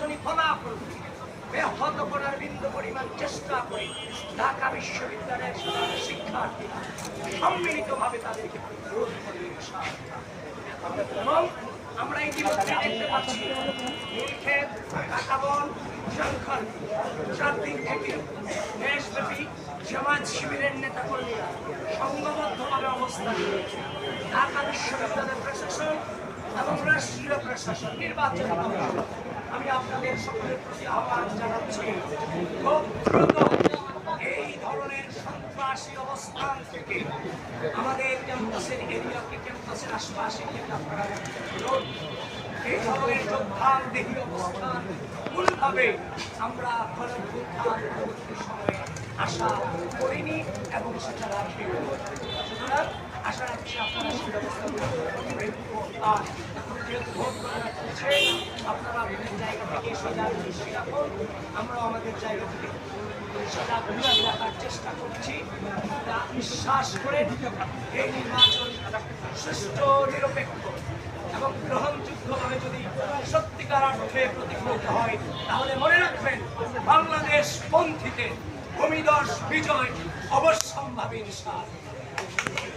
নির্বাচনী ফলাফল ব্যাহত করার বিন্দু পরিমাণ চেষ্টা করে ঢাকা বিশ্ববিদ্যালয়ের শিক্ষার্থীরা সম্মিলিতভাবে তাদেরকে প্রতিরোধ করবে এবং আমরা ইতিমধ্যে দেখতে পাচ্ছি, নীলক্ষেত কাকাবন শঙ্কর চার দিন থেকে দেশব্যাপী সমাজ শিবিরের নেতা কর্মীরা সংঘবদ্ধভাবে অবস্থান করেছে ঢাকা বিশ্ববিদ্যালয়ের প্রশাসন এবং রাষ্ট্রীয় প্রশাসন, নির্বাচন আমি আপনাদের সকলের প্রতি আহ্বান জানাচ্ছি। খুব দ্রুত এই ধরনের সন্ত্রাসী অবস্থান থেকে আমাদের ক্যাম্পাসের এরিয়াকে, ক্যাম্পাসের আশপাশে এই ধরনের যোদ্ধার দেহী অবস্থান ভুলভাবে আমরা গণভ্যুত্থান পরবর্তী সময়ে আশা করিনি এবং সেটা রাখি। সুতরাং আশা রাখছি আপনারা জায়গা থেকে সজাগ দৃষ্টি রাখুন আমাদের জায়গা থেকে দৃষ্টি রাখার চেষ্টা করছি তা বিশ্বাস করে এই নির্বাচন সুষ্ঠু নিরপেক্ষ এবং গ্রহণযোগ্যভাবে যদি সত্যিকার অর্থে প্রতিফলিত হয় তাহলে মনে রাখবেন বাংলাদেশ পন্থীতে ভূমিদর্শ বিজয় অবশ্যম্ভাবী ইনশাআল্লাহ